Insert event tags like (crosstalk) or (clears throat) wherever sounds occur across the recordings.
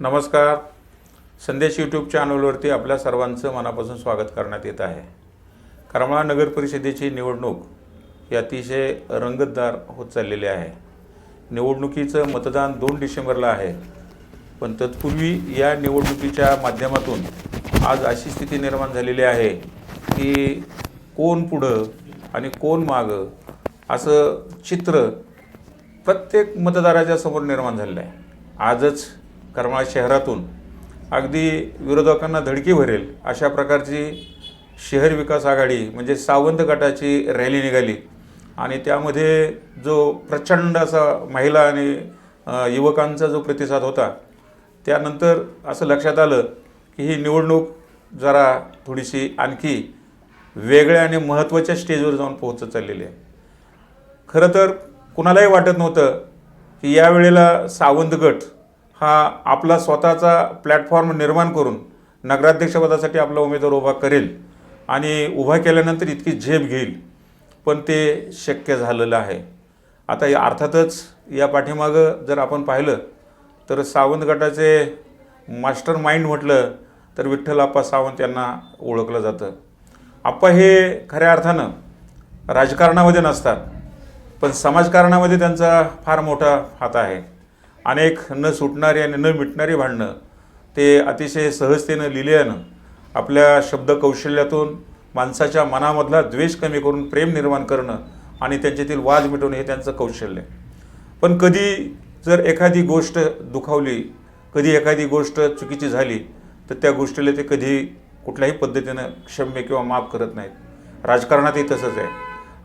नमस्कार. संदेश यूट्यूब चॅनलवरती आपल्या सर्वांचं मनापासून स्वागत करण्यात येत आहे. करमाळा नगर परिषदेची निवडणूक ही अतिशय रंगतदार होत चाललेली आहे. निवडणुकीचं मतदान दोन डिसेंबरला आहे. पण तत्पूर्वी या निवडणुकीच्या माध्यमातून आज अशी स्थिती निर्माण झालेली आहे की कोण पुढं आणि कोण मागं असं चित्र प्रत्येक मतदाराच्या समोर निर्माण झालेलं आहे. आजच करमाळा शहरातून अगदी विरोधकांना धडकी भरेल अशा प्रकारची शहर विकास आघाडी म्हणजे सावंत गटाची रॅली निघाली. आणि त्यामध्ये जो प्रचंड असा महिला आणि युवकांचा जो प्रतिसाद होता त्यानंतर असं लक्षात आलं की ही निवडणूक जरा थोडीशी आणखी वेगळ्या आणि महत्त्वाच्या स्टेजवर जाऊन पोहोचत चाललेली आहे. खरं तर कुणालाही वाटत नव्हतं की या वेळेला सावंत गट हा आपला स्वतःचा प्लॅटफॉर्म निर्माण करून नगराध्यक्षपदासाठी आपला उमेदवार उभा करेल आणि उभा केल्यानंतर इतकी झेप घेईल पण ते शक्य झालेलं आहे. आता या अर्थातच या पाठीमागं जर आपण पाहिलं तर सावंत गटाचे मास्टर माइंड म्हटलं तर विठ्ठल आप्पा सावंत यांना ओळखलं जातं. आप्पा हे खऱ्या अर्थानं राजकारणामध्ये नसतात पण समाजकारणामध्ये त्यांचा फार मोठा हात आहे. अनेक न सुटणारी आणि न मिटणारी भांडणं ते अतिशय सहजतेनं लिहिल्यानं आपल्या शब्दकौशल्यातून माणसाच्या मनामधला द्वेष कमी करून प्रेम निर्माण करणं आणि त्यांच्यातील वाद मिटवणं हे त्यांचं कौशल्य. पण कधी जर एखादी गोष्ट दुखावली कधी एखादी गोष्ट चुकीची झाली तर त्या गोष्टीला ते कधी कुठल्याही पद्धतीनं क्षम्य किंवा माफ करत नाहीत. राजकारणातही तसंच आहे.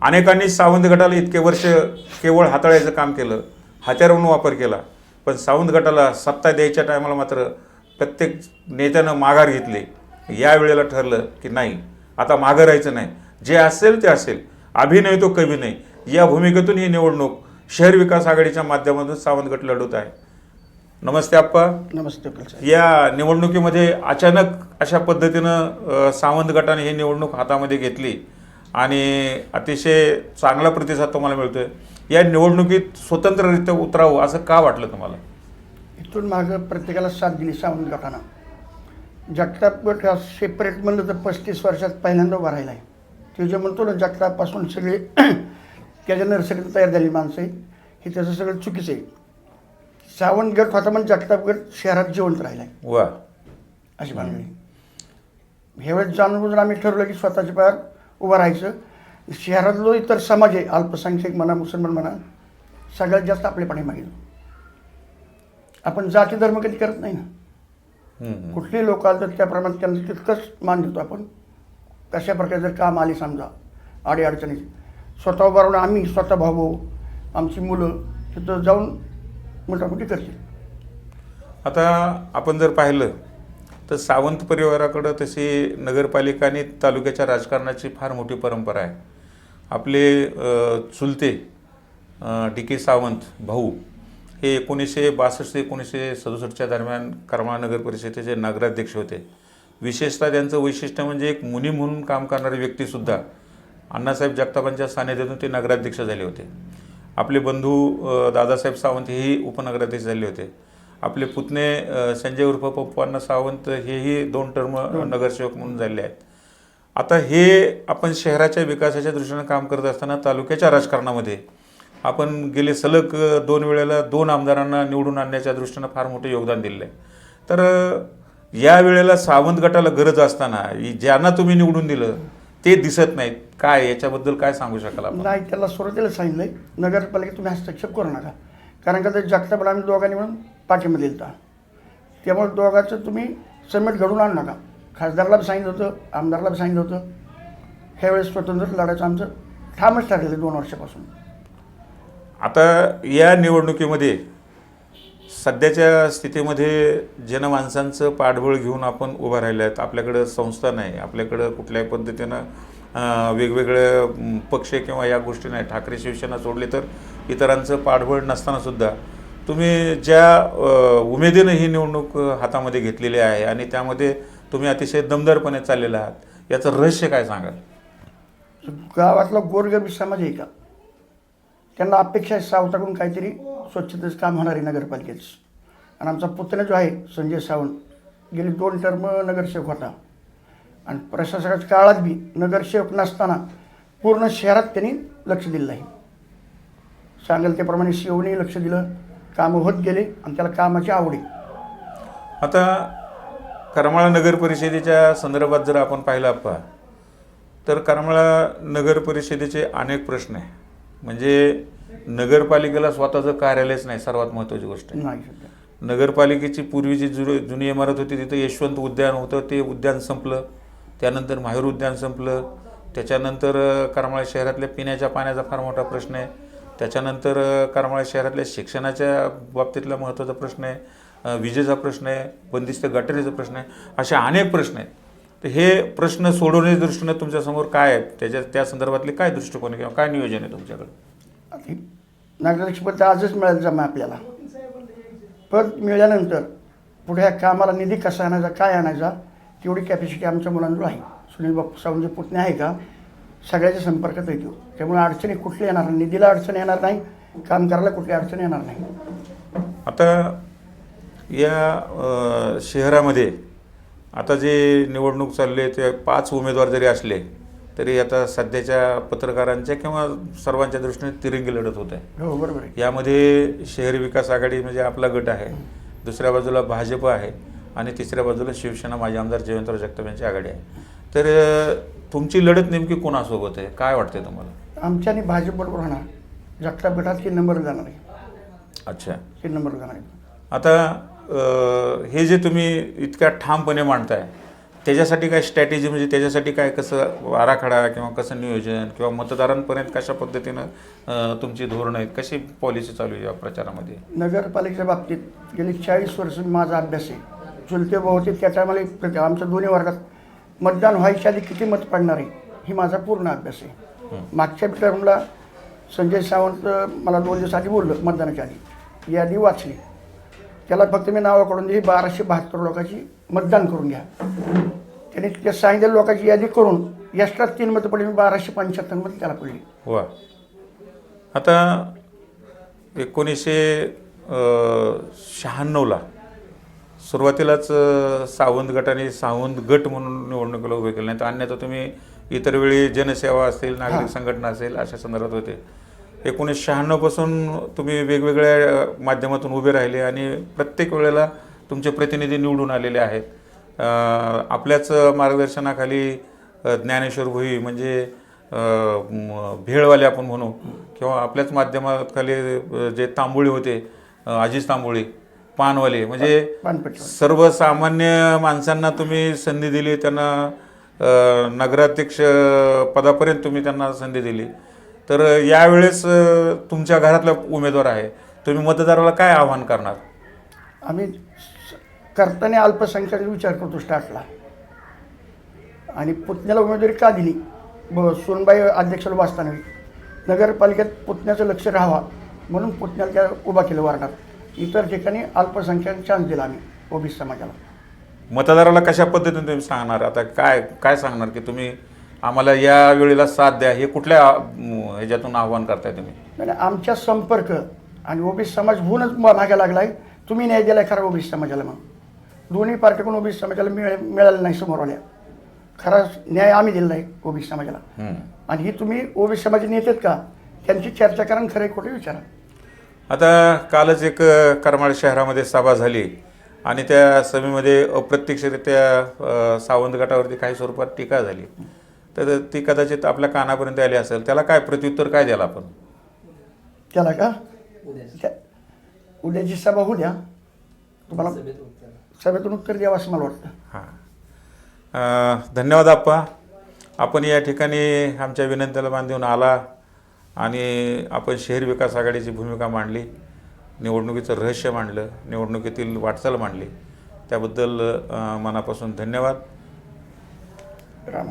अनेकांनी सावंत गटाला इतके वर्ष केवळ हाताळायचं काम केलं हात्यार वापर केला. पण सावंत गटाला सत्ता द्यायच्या टायमाला मात्र प्रत्येक नेत्यानं माघार घेतली. या वेळेला ठरलं की नाही आता मागं राहायचं नाही. जे असेल ते असेल. अभिनय तो कवी नाही. या भूमिकेतून ही निवडणूक शहर विकास आघाडीच्या माध्यमातून सावंत गट लढवत आहे. नमस्ते आप्पा. नमस्ते या निवडणुकीमध्ये अचानक अशा पद्धतीनं सावंत गटाने ही निवडणूक हातामध्ये घेतली आणि अतिशय चांगला प्रतिसाद तुम्हाला मिळतोय. या निवडणुकीत स्वतंत्ररित्या उतरावं असं का वाटलं तुम्हाला? इथून मागं प्रत्येकाला साथ दिली सावंत गटानं जगताप गट हा सेपरेट म्हणलं तर पस्तीस वर्षात पहिल्यांदा उभा राहिला आहे ते जे म्हणतो ना जगतापासून सगळे (clears throat) त्याच्या नर्सरीत तयार झाली माणसं हे त्याचं सगळं चुकीचं आहे. सावंत गट होता पण जगताप गट शहरात जिवंत राहिला आहे वा. अशी भानगडी. ह्यावेळेस जाणून आम्ही ठरवलं की स्वतःच्या पायावर उभं राहायचं. शहरातलो इतर समाज आहे अल्पसंख्याक म्हणा मुसलमान म्हणा सगळ्यात जास्त आपल्या पाठीमागे आपण जाती धर्म कधी करत नाही ना. कुठलेही लोक आलं तर त्याप्रमाणे त्यांना तितकंच मान देतो आपण. कशा प्रकारे जर काम आली समजा आडी अडचणी स्वतः उभं राहून आम्ही स्वतः भाऊ भाऊ आमची मुलं तिथं जाऊन मोठामोठी करतील आता आपण जर पाहिलं तर सावंत परिवाराकडं तशी नगरपालिका आणि तालुक्याच्या राजकारणाची फार मोठी परंपरा आहे. आपले चुलते डी के सावंत भाऊ हे एकोणीसशे बासष्ट ते एकोणीसशे सदुसष्टच्या दरम्यान करमाळा नगर परिषदेचे नगराध्यक्ष होते. विशेषतः त्यांचं वैशिष्ट्य म्हणजे एक मुनी म्हणून काम करणारी व्यक्तीसुद्धा अण्णासाहेब जगतापांच्या सानिध्यातून ते नगराध्यक्ष झाले होते. आपले बंधू दादासाहेब सावंत हेही उपनगराध्यक्ष झाले होते. आपले पुतणे संजय उर्फ पप्पांना सावंत हेही दोन टर्म नगरसेवक म्हणून झाले आहेत. आता हे आपण शहराच्या विकासाच्या दृष्टीनं काम करत असताना तालुक्याच्या राजकारणामध्ये आपण गेले सलग दोन वेळेला दोन आमदारांना निवडून आणण्याच्या दृष्टीनं फार मोठं योगदान दिलेलं आहे तर या वेळेला सावंत गटाला गरज असताना ज्यांना तुम्ही निवडून दिलं ते दिसत नाहीत. काय याच्याबद्दल काय सांगू शकाल आपण? नाही त्याला सुरुवातीला सांगितलंय नगरपालिका तुम्ही हस्तक्षेप करू नका. कारण का ते जगतापला आम्ही दोघांनी म्हणून पाठिंबा दिलता. त्यामुळे दोघांचं तुम्ही समेट घडून आणू नका. खासदारला बी सांगितलं होतं आमदारला बी सांगितलं होतं. ह्यावेळेस स्वतंत्र लढायचं आमचं ठामच ठरलेलं दोन वर्षापासून. आता या निवडणुकीमध्ये सध्याच्या स्थितीमध्ये जनमानसांचं पाठबळ घेऊन आपण उभं राहिलं आहेत. आपल्याकडं संस्था नाही आपल्याकडं कुठल्याही पद्धतीनं वेगवेगळे पक्ष किंवा या गोष्टी नाही. ठाकरे शिवसेना सोडली तर इतरांचं पाठबळ नसतानासुद्धा तुम्ही ज्या उमेदीनं ही निवडणूक हातामध्ये घेतलेली आहे आणि त्यामध्ये तुम्ही अतिशय दमदारपणे चाललेला आहात याचं रहस्य काय सांगाल? गावातला गोरगरीब समाज आहे का? त्यांना अपेक्षा आहे सावताकडून काहीतरी स्वच्छतेचं काम होणार आहे नगरपालिकेचं. आणि आमचा पुतण्या जो आहे संजय सावंत गेली दोन टर्म नगरसेवक होता. आणि प्रशासकाच्या काळात बी नगरसेवक नसताना पूर्ण शहरात त्यांनी लक्ष दिलं आहे सांगेल त्याप्रमाणे शिवनेही लक्ष दिलं कामं होत गेले आणि त्याला कामाची आवड आता करमाळा नगर परिषदेच्या संदर्भात जर आपण पाहिलं आप्पा तर करमाळा नगर परिषदेचे अनेक प्रश्न आहे. म्हणजे नगरपालिकेला स्वतःचं कार्यालयच नाही सर्वात महत्त्वाची गोष्ट आहे. नाही सध्या. नगरपालिकेची पूर्वीची जु जुनी इमारत होती तिथं यशवंत उद्यान होतं ते उद्यान संपलं. त्यानंतर माहेर उद्यान संपलं. त्याच्यानंतर करमाळा शहरातल्या पिण्याच्या पाण्याचा फार मोठा प्रश्न आहे. त्याच्यानंतर करमाळा शहरातल्या शिक्षणाच्या बाबतीतला महत्त्वाचा प्रश्न आहे विजेचा प्रश्न आहे बंदिस्त गटारीचा प्रश्न आहे असे अनेक प्रश्न आहेत. तर हे प्रश्न सोडवण्याच्या दृष्टीनं तुमच्यासमोर काय आहेत? त्याच्या त्या संदर्भातले काय दृष्टिकोन आहे किंवा काय नियोजन आहे तुमच्याकडे? आता नगराध्यक्षपद आजच मिळालं जमा आपल्याला. पद मिळाल्यानंतर पुढे ह्या कामाला निधी कसा आणायचा काय आणायचा तेवढी कॅपॅसिटी आमच्या मुलांजवळ आहे. सुनील बापू सावंतचे पुतणे आहे का? सगळ्याच्या संपर्कात येतो. त्यामुळे अडचणी कुठली येणार नाही. निधीला अडचण येणार नाही. काम करायला कुठली अडचण येणार नाही. आता या अ, शहरामध्ये आता जे निवडणूक चालली आहे ते पाच उमेदवार जरी असले तरी आता सध्याच्या पत्रकारांच्या किंवा सर्वांच्या दृष्टीने तिरंगी लढत होत आहे. हो बरोबर आहे. यामध्ये शहरी विकास आघाडी म्हणजे आपला गट आहे दुसऱ्या बाजूला भाजप आहे आणि तिसऱ्या बाजूला शिवसेना माजी आमदार जयवंतराव जगताप यांची आघाडी आहे. तर अ, तुमची लढत नेमकी कोणासोबत आहे? काय वाटते तुम्हाला? आमच्या आणि भाजप बरोबर राहणार जगताप गटात तीन नंबर जाणार आहे. अच्छा. तीन नंबर जाणार आहे. आता अ, हे जे तुम्ही इतक्या ठामपणे मांडताय त्याच्यासाठी काय स्ट्रॅटेजी म्हणजे त्याच्यासाठी काय कसं आराखडा किंवा कसं नियोजन किंवा मतदारांपर्यंत कशा पद्धतीनं अ, तुमची धोरणं आहेत? कशी पॉलिसी चालू आहे या प्रचारामध्ये? नगरपालिकेच्या बाबतीत गेली चाळीस वर्ष माझा अभ्यास आहे. चुलते भाऊ होते त्या टायमाला आमच्या दोन्ही वर्गात मतदान व्हायच्या आधी किती मत पडणार आहे ही माझा पूर्ण अभ्यास आहे. मागच्या टर्मला संजय सावंत मला दोन दिवस आधी बोललं मतदानाच्या आधी. यादी वाचली. त्याला फक्त मी नावं काढून दिली बाराशे बहात्तर लोकांची मतदान करून घ्या. त्याने त्या सांगितलेल्या लोकांची यादी करून एक्स्ट्रा तीन मतं पडली मी बाराशे पंच्याहत्तरमध्ये त्याला पडली. वा. आता एकोणीसशे शहाण्णवला सुरुवातीलाच सावंत गटाने सावंत गट म्हणून निवडणुकीला उभे केले नाही तर अन्यथा तुम्ही इतर वेळी जनसेवा असतील नागरिक संघटना असेल अशा संदर्भात होते. एकोणीसशे शहाण्णवपासून तुम्ही वेगवेगळ्या माध्यमातून उभे राहिले आणि प्रत्येक वेळेला तुमचे प्रतिनिधी निवडून आलेले आहेत. आपल्याच मार्गदर्शनाखाली ज्ञानेश्वर भोई म्हणजे भेळवाले आपण म्हणू किंवा आपल्याच माध्यमाखाली जे तांबोळी होते अजिज तांबोळी पानवाले. म्हणजे सर्वसामान्य माणसांना तुम्ही संधी दिली त्यांना नगराध्यक्ष पदापर्यंत तुम्ही त्यांना संधी दिली. तर यावेळेस तुमच्या घरातला उमेदवार आहे. तुम्ही मतदाराला काय आव्हान करणार? आम्ही करताना अल्पसंख्याक विचार करतो स्टार्टला आणि पुतण्याला उमेदवारी का दिली? ब सोनबाई अध्यक्षाला वाचताना. नगरपालिकेत पुतण्याचं लक्ष राहावा. म्हणून पुतण्याला त्या उभा केलं वार्डात इतर ठिकाणी अल्पसंख्याक चान्स दिला आम्ही ओबीसी समाजाला. मतदाराला कशा पद्धतीने तुम्ही सांगणार? आता काय काय सांगणार की तुम्ही आम्हाला या वेळेला साथ द्या हे कुठल्या अं, ह्याच्यातून आव्हान करताय तुम्ही? आणि आमच्या संपर्क आणि ओबीसी समाज होऊनच म- मागे लागला आहे तुम्ही न्याय दिलाय खरा ओबीसी समाजाला मग. दोन्ही पार्टीकडून ओबीसी समाजाला मिळ मिळालं नाही समोर आल्या. खरा न्याय आम्ही दिलेला आहे ओबीसी समाजाला. हम्म. आणि ही तुम्ही ओबीसी समाज नेते आहेत का? त्यांची चर्चा करा आणि खरे खोटे विचारा. आता कालच एक करमाळ शहरामध्ये सभा झाली आणि त्या सभेमध्ये अप्रत्यक्षरित्या सावंत गटावरती काही स्वरूपात टीका झाली. तर ती कदाचित आपल्या कानापर्यंत आली असेल. त्याला काय प्रत्युत्तर काय द्याल आपण? त्याला का? उद्याची सभा होऊ द्या तुम्हाला सभेतून उत्तर द्यावं असं मला वाटतं. हां. धन्यवाद आप्पा. आपण या ठिकाणी आमच्या विनंतीला मान देऊन आला. आणि आपण शहर विकास आघाडीची भूमिका मांडली निवडणुकीचं रहस्य मांडलं निवडणुकीतील वाटचाल मांडली. त्याबद्दल मनापासून धन्यवाद. राम.